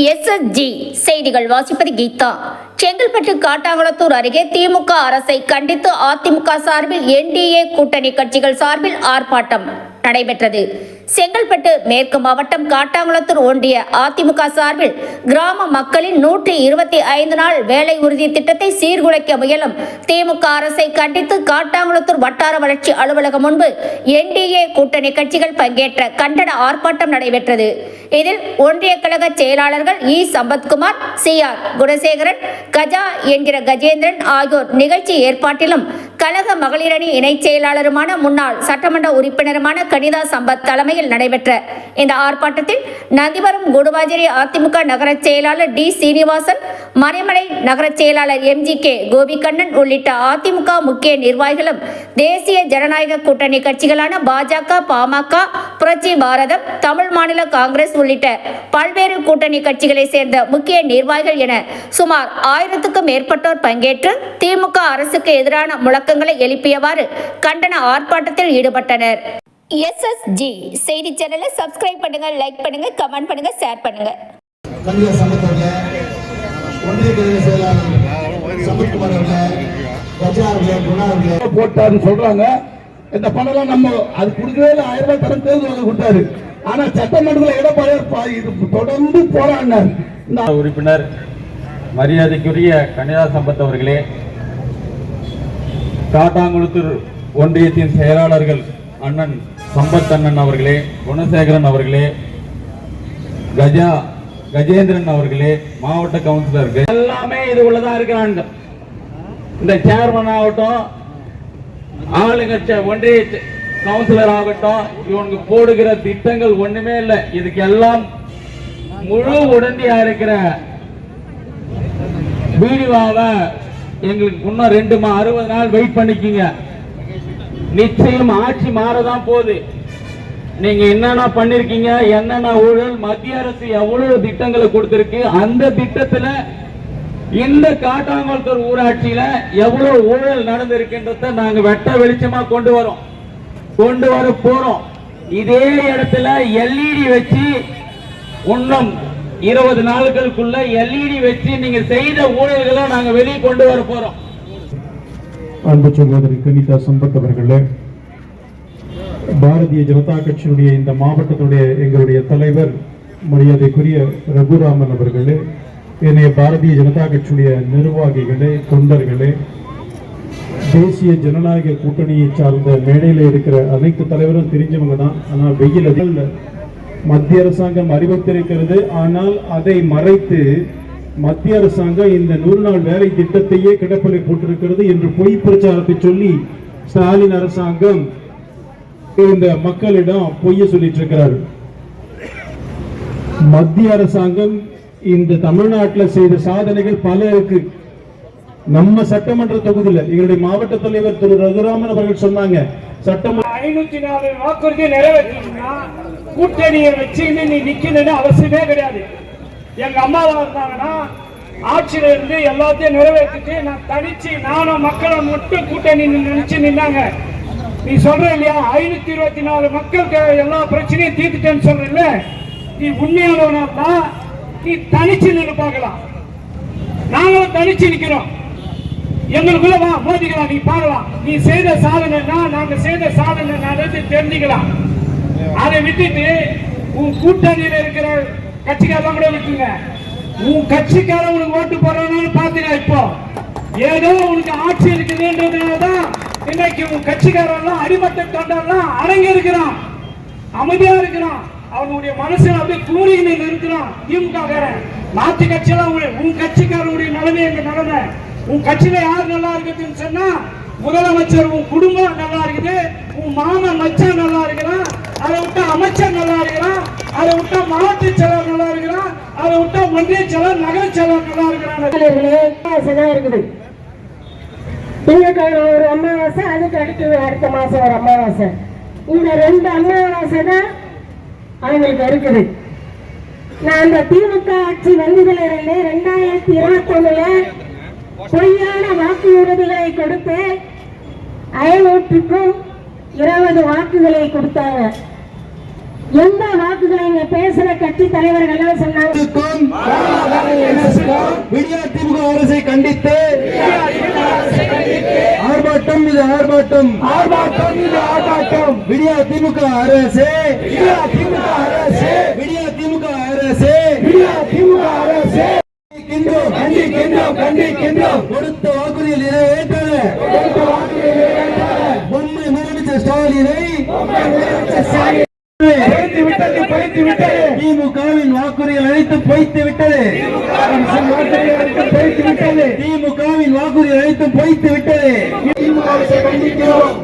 SSG செய்திகள் வாசிப்பது கீதா. செங்கல்பட்டு காட்டாங்குளத்தூர் அருகே திமுக அரசை கண்டித்து அதிமுக சார்பில் என்டிஏ கூட்டணி கட்சிகள் சார்பில் ஆர்ப்பாட்டம் நடைபெற்றது. செங்கல்பட்டு மேற்கு மாவட்டம் காட்டாங்குளத்தூர் ஒன்றிய அதிமுக சார்பில் கிராம மக்களின் நூற்றி இருபத்தி ஐந்து நாள் வேலை உறுதி திட்டத்தை சீர்குலைக்க முயலும் திமுக அரசை கண்டித்து காட்டாங்குளத்தூர் வட்டார வளர்ச்சி அலுவலகம் முன்பு என்டிஏ கூட்டணி கட்சிகள் பங்கேற்ற கண்டன ஆர்ப்பாட்டம் நடைபெற்றது. இதில் ஒன்றிய கழக செயலாளர்கள் இ. சம்பத்குமார் சி. ஆர். குணசேகரன் கஜா என்கிற கஜேந்திரன் ஆகியோர் நிகழ்ச்சி ஏற்பாட்டிலும் கழக மகளிரணி இணைச் செயலாளருமான முன்னாள் சட்டமன்ற உறுப்பினருமான கனிதா சம்பத் தலைமையில் நடைபெற்ற இந்த ஆர்ப்பாட்டத்தில் நந்திவரம் குடுவாஜேரி அதிமுக நகர செயலாளர் டி சீனிவாசன் மறைமலை நகர செயலாளர் எம்ஜி கே கோபிகண்ணன் உள்ளிட்ட அதிமுக முக்கிய நிர்வாகிகளும் தேசிய ஜனநாயக கூட்டணி கட்சிகளான பாஜக பாமக புரட்சி பாரதம் தமிழ் மாநில காங்கிரஸ் உள்ளிட்ட பல்வேறு கூட்டணி கட்சிகளை சேர்ந்த முக்கிய நிர்வாகிகள் என சுமார் ஆயிரத்துக்கும் மேற்பட்டோர் பங்கேற்று திமுக அரசுக்கு எதிரான முழக்கங்களை எழுப்பியவாறு கண்டன ஆர்ப்பாட்டத்தில் ஈடுபட்டனர். எஸ்எஸ்ஜி செய்தி சேனலை சப்ஸ்கிரைப் பண்ணுங்க லைக் பண்ணுங்க கமெண்ட் பண்ணுங்க ஷேர் பண்ணுங்க. கல்விய ஒன்றிய கல்வி செயலாளர் அவர்கள் அவர்கள் போட்டாருன்னு சொல்றாங்க. இந்த பணம்லாம் நம்ம அது கொடுக்கவே இல்லை. ஆயிரம் ரூபாய் தரம் தேர்தல் வாங்க கொடுத்தாரு. ஆனா சட்டமன்றத்தில் எடப்பாடியார் இது தொடர்ந்து போராடினார். இந்த உறுப்பினர் மரியாதைக்குரிய கனிதா சம்பத் அவர்களே காட்டாங்குளத்தூர் ஒன்றியத்தின் செயலாளர்கள் அண்ணன் சம்பத் அண்ணன் அவர்களே குணசேகரன் அவர்களே கஜா கஜேந்திரன் அவர்களே மாவட்ட கவுன்சிலர் எல்லாமே இது உள்ளதா இருக்கிறாங்க. இந்த சேர்மன் ஆகட்டும் ஆளுங்கட்சி ஒன்றிய கவுன்சிலர் ஆகட்டும் இவனுக்கு போடுகிற திட்டங்கள் ஒண்ணுமே இல்லை. இதுக்கு எல்லாம் முழு உடந்தையா இருக்கிற வீடியோவை எங்களுக்கு இன்னும் ரெண்டு மா அறுபது நாள் வெயிட் பண்ணிக்கிங்க. நிச்சயம் ஆட்சி மாறதான் போகுது. நீங்க என்னென்ன பண்ணிருக்கீங்க என்னென்ன ஊழல் மத்திய அரசு எவ்வளவு திட்டங்களை கொடுத்திருக்கு அந்த திட்டத்துல இந்த காட்டாங்குளத்தூர் ஊராட்சியில எவ்வளவு ஊழல் நடந்திருக்கின்றத நாங்க வெட்ட வெளிச்சமா கொண்டு வரோம். கொண்டு வர போறோம். இதே இடத்துல எல்இடி வச்சு இன்னும் இருபது நாட்களுக்குள்ள எல்இடி வச்சு நீங்க செய்த ஊழல்களை நாங்க வெளியே கொண்டு வர போறோம். அன்பு சகோதரி கனிதா சம்பத் அவர்களே பாரதிய ஜனதா கட்சியினுடைய இந்த மாவட்டத்துடைய எங்களுடைய தலைவர் மரியாதைக்குரிய ரகுராமன் அவர்களே என்னைய பாரதிய ஜனதா கட்சியுடைய நிர்வாகிகளே தொண்டர்களே தேசிய ஜனநாயக கூட்டணியை சார்ந்த மேடையில் இருக்கிற அனைத்து தலைவரும் தெரிஞ்சவங்க தான். ஆனால் வெயில் அதில் மத்திய அரசாங்கம் அறிவித்திருக்கிறது ஆனால் அதை மறைத்து மத்திய அரசாங்கம் இந்த நூறு நாள் வேலை திட்டத்தையே கிடப்பிலை போட்டிருக்கிறது என்று பொய் பிரச்சாரத்தை சொல்லி ஸ்டாலின் அரசாங்கம் இந்த மக்களிடம் பொய்ய சொல்லிட்டு இருக்கிறார். மத்திய அரசாங்கம் இந்த தமிழ்நாட்டில் செய்த சாதனைகள் பல இருக்கு. நம்ம சட்டமன்ற தொகுதியில் எங்களுடைய மாவட்ட தலைவர் திரு ரகுராமன் அவர்கள் சொன்னாங்க சட்டமன்ற ஐநூத்தி நாலு வாக்குறுதி நிறைவேற்றணும்னா கூட்டணியை வச்சு நீ நிக்கணும்னு அவசியமே கிடையாது. எங்க அம்மா இருந்தாங்கன்னா ஆட்சியில இருந்து எல்லாத்தையும் நிறைவேற்றிட்டு நான் தனிச்சு நானும் மக்களை மட்டும் கூட்டணி நினைச்சு நின்னாங்க. நீ சொல்ற இல்லையா ஐநூத்தி இருபத்தி நாலு மக்களுக்கு எல்லா பிரச்சனையும் தீர்த்துட்டேன்னு சொல்ற நீ உண்மையானவனா தான் நீ தனிச்சு நின்று பார்க்கலாம். நாங்களும் தனிச்சு நிக்கிறோம். எங்களுக்குள்ள வா மோதிக்கலாம் நீ பார்க்கலாம். நீ செய்த சாதனைனா நாங்க செய்த சாதனை நடந்து தெரிஞ்சுக்கலாம். அதை விட்டுட்டு உன் கூட்டணியில் இருக்கிற கட்சிக்காரெல்லாம் கூட விட்டுங்க உன் கட்சிக்காரன் உனக்கு ஓட்டு போடுறதுனால பாத்துக்க இப்போ. ஏதோ உனக்கு ஆட்சி இருக்குதுன்றதுனாலதான் இன்னைக்கு உன் கட்சிக்காரெல்லாம் அடிமட்ட தொண்டெல்லாம் அடங்கி இருக்கிறான். அமைதியா இருக்கிறான். அவனுடைய மனசுல அப்படியே கூறியில் இருக்கிறான். திமுக காரன் மாற்று கட்சியெல்லாம் உன் கட்சிக்காரனுடைய நிலைமை எங்க நிலைமை? உன் கட்சியில யார் நல்லா இருக்குதுன்னு சொன்னா முதலமைச்சர் உன் குடும்பம் நல்லா இருக்குது உன் மாமன் மச்சான் நல்லா இருக்கிறான் அதை விட்டா அமைச்சர் நல்லா இருக்கிறான். அதை விட்டா மாவட்ட செயலர் நல்லா இருக்கிறான். அதை விட்டா ஒன்றிய செயலர் நகர செயலர் நல்லா இருக்கிறான். இருக்குது. திங்கட்கிழமை ஒரு அமாவாசை அதுக்கு அடுத்து அடுத்த மாசம் ஒரு அமாவாசை. இந்த ரெண்டு அமாவாசை தான் அவங்களுக்கு இருக்குது. நான் அந்த திமுக ஆட்சி வந்ததுல இருந்து ரெண்டாயிரத்தி இருபத்தி ஒண்ணுல பொய்யான வாக்கு உறுதிகளை கொடுத்து ஐநூற்றுக்கும் இருபது வாக்குகளை கொடுத்தாங்க. எந்த வாக்குகளை இங்க பேசுற கட்சி தலைவர்கள் எல்லாம் சொன்னாங்க? அரசை கண்டித்து ஆர்ப்பாட்டம் இது ஆர்ப்பாட்டம் ஆர்ப்பாட்டம் இது ஆர்ப்பாட்டம். விடியா திமுக அரசு. விடியா திமுக அரசு. விடியா திமுக அரசு விடியா திமுக அரசு கண்டிக்கின்றோம். கண்டிக்கின்றோம். கண்டிக்கின்றோம். கொடுத்த வாக்குறுதியில் நிறைவேற்றாத பொம்மை முதலமைச்சர் ஸ்டாலினை பறித்து விட்டது பறித்து விட்டது திமுகவின் வாக்குறுதிகள் அனைத்து பொய்த்து விட்டது திமுகவின் வாக்குறுதிகள் அனைத்தும் பொய்த்து விட்டது கண்டிக்கின்றோம்.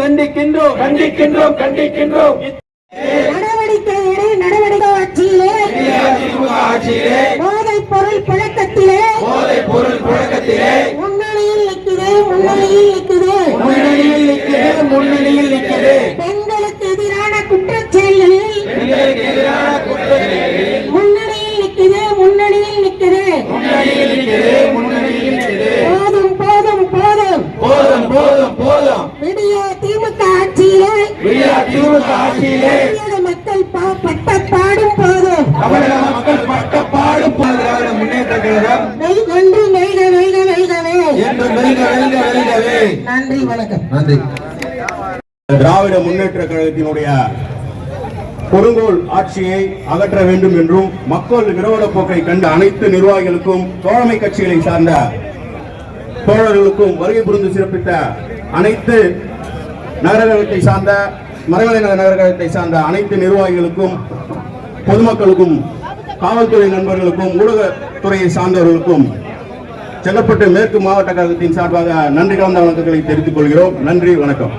கண்டிக்கின்றோம் கண்டிக்கின்றோம். கண்டிக்கின்றோம் நடவடிக்கை நடவடிக்கை ஆட்சியிலே. போதைப் பொருள் புழக்கத்திலே. பொருள் புழக்கத்திலே. முன்னணியில் நிற்குது முன்னணியில் நிற்குது. முன்னணியில் நிற்கிறது முன்னணியில் நிற்கிறது மக்கள் பட்ட பாடும் போதும் தமிழக மக்கள் பட்ட பாடும் முன்னேற்ற கழகம்? என்று வெல்க வெல்க வெல்கவே நன்றி வணக்கம். நன்றி. திராவிட முன்னேற்ற கழகத்தினுடைய கொடுங்கோல் ஆட்சியை அகற்ற வேண்டும் என்றும் மக்கள் விரோத போக்கை கண்ட அனைத்து நிர்வாகிகளுக்கும் தோழமை கட்சிகளை சார்ந்த தோழர்களுக்கும் வருகை புரிந்து சிறப்பித்த அனைத்து நகரகத்தை சார்ந்த மறைமலை நகர் நகரகத்தை சார்ந்த அனைத்து நிர்வாகிகளுக்கும் பொதுமக்களுக்கும் காவல்துறை நண்பர்களுக்கும் ஊடகத்துறையை சார்ந்தவர்களுக்கும் செல்லப்பட்டு மேற்கு மாவட்ட கழகத்தின் சார்பாக நன்றி கலந்த வணக்கங்களை தெரிவித்துக் கொள்கிறோம். நன்றி வணக்கம்.